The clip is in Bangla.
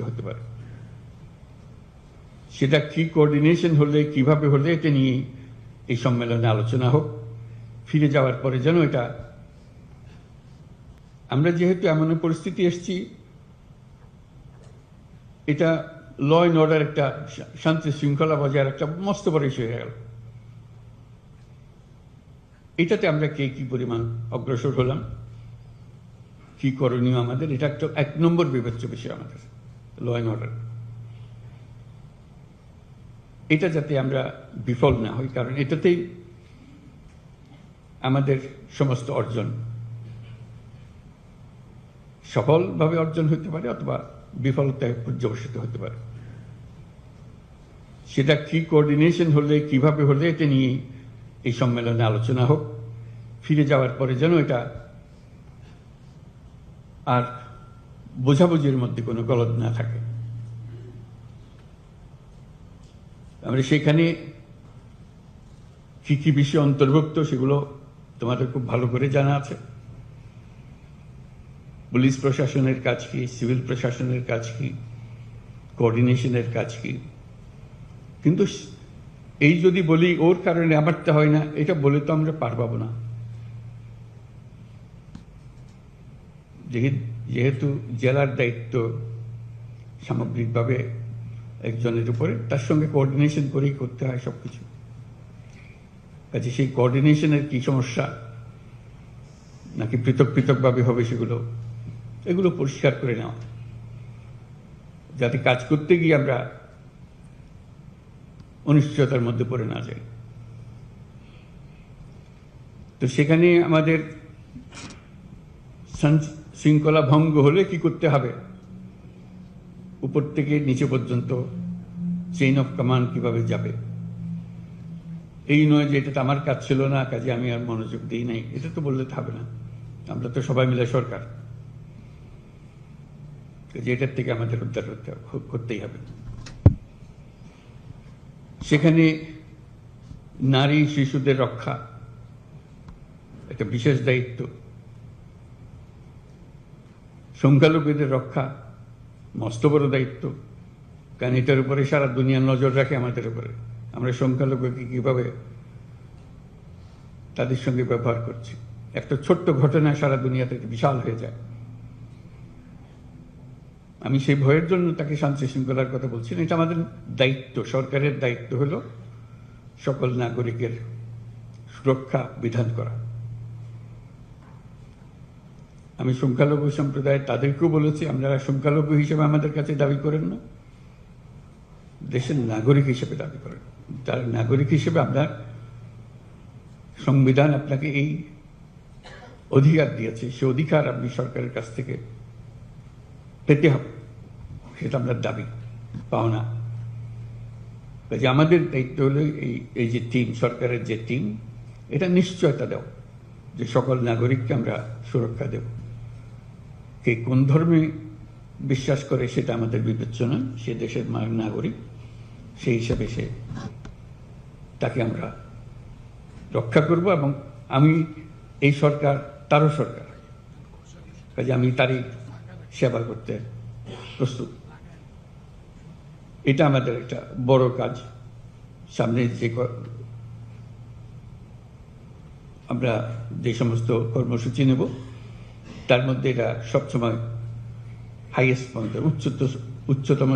হতে পারে। সেটা কি কোঅর্ডিনেশন হলে, কীভাবে হলে, এটা নিয়ে এই সম্মেলনে আলোচনা হোক। ফিরে যাওয়ার পরে যেন এটা আমরা যেহেতু এমন পরিস্থিতি এসেছি, এটা ল অ্যান্ড অর্ডার একটা শান্তি শৃঙ্খলা বজায় একটা মস্ত বড় ইস্যু হয়ে গেল। এটাতে আমরা কে কি পরিমাণ অগ্রসর হলাম, কি করণীয় আমাদের, এটা একটা এক নম্বর বিবেচ্য বিষয় আমাদের। ল অ্যান্ড অর্ডার এটা যাতে আমরা বিফল না হই, কারণ এটাতেই আমাদের সমস্ত অর্জন সফলভাবে অর্জন হতে পারে অথবা বিফলতায় পর্যবসিত হতে পারে। সেটা কি কোঅর্ডিনেশন হলে, কীভাবে হলে, এটা নিয়ে এই সম্মেলনে আলোচনা হোক। ফিরে যাওয়ার পরে যেন এটা আর বোঝাবুঝির মধ্যে কোনো গলদ না থাকে। আমরা সেখানে কি কি বিষয় অন্তর্ভুক্ত সেগুলো তোমাদের খুব ভালো করে জানা আছে। পুলিশ প্রশাসনের কাজ কি, সিভিল প্রশাসনের কাজ কি, কোঅর্ডিনেশনের কাজ কি? কিন্তু এই যদি বলি ওর কারণে আমারটা হয় না, এটা বলে তো আমরা পার পাবো না। যেহে- যেহেতু জেলার দায়িত্ব সামগ্রিকভাবে একজনের উপরে, তার সঙ্গে কোঅর্ডিনেশন করেই করতে হয় সব কিছু কাজে সেই কোঅর্ডিনেশনের কি সমস্যা, নাকি পৃথক পৃথকভাবে হবে সেগুলো, এগুলো পরিষ্কার করে নেওয়া। যাতে কাজ করতে গিয়ে আমরা অনিশ্চয়তার মধ্যে পড়ে না যাই। তো সেখানে আমাদের শৃঙ্খলা ভঙ্গ হলে কি করতে হবে? উপর থেকে নিচে পর্যন্ত চেইন অফ কমান্ড কীভাবে যাবে? এই নয় যে এটা তো আমার কাজ ছিল না, কাজে আমি আর মনোযোগ দিই নাই, এটা তো বললে তো হবে না। আমরা তো সবাই মিলে সরকার। যে এটার থেকে আমাদের উদ্ধার করতে করতেই হবে। সেখানে নারী শিশুদের রক্ষা, একটা বিশেষ দায়িত্ব। সংখ্যালঘুদের রক্ষা মস্ত বড় দায়িত্ব। কারণ এটার উপরে সারা দুনিয়ার নজর রাখে আমাদের উপরে। আমরা সংখ্যালঘুকে কীভাবে তাদের সঙ্গে ব্যবহার করছি। একটা ছোট্ট ঘটনা সারা দুনিয়াতে বিশাল হয়ে যায়। আমি সেই ভয়ের জন্য তাকে শান্তি শৃঙ্খলার কথা বলছি না। এটা আমাদের দায়িত্ব, সরকারের দায়িত্ব হলো সকল নাগরিকের সুরক্ষা বিধান করা। আমি সংখ্যালঘু সম্প্রদায় তাদেরকেও বলেছি আপনারা সংখ্যালঘু হিসেবে আমাদের কাছে দাবি করেন না। দেশের নাগরিক হিসেবে দাবি করেন। তার নাগরিক হিসেবে আপনার সংবিধান আপনাকে এই অধিকার দিয়েছে, সে অধিকার আপনি সরকারের কাছ থেকে পেতে হবে, সেটা আপনার দাবি, পাওনা। কাজে আমাদের দায়িত্ব হলো এই এই যে টিম, সরকারের যে টিম, এটা নিশ্চয়তা দেওয়া, যে সকল নাগরিককে আমরা সুরক্ষা দেব। কে কোন ধর্মে বিশ্বাস করে সেটা আমাদের বিবেচ্য নয় সে দেশের নাগরিক, সেই হিসাবে সে তাকে আমরা রক্ষা করব এবং আমি এই সরকার তারও সরকার। কাজে আমি তারই সেবা করতে প্রস্তুত। এটা আমাদের একটা বড় কাজ। সামনে যে আমরা যে সমস্ত কর্মসূচি নেব তার মধ্যে এটা সবসময় হাইয়েস্ট পয়েন্ট উচ্চতম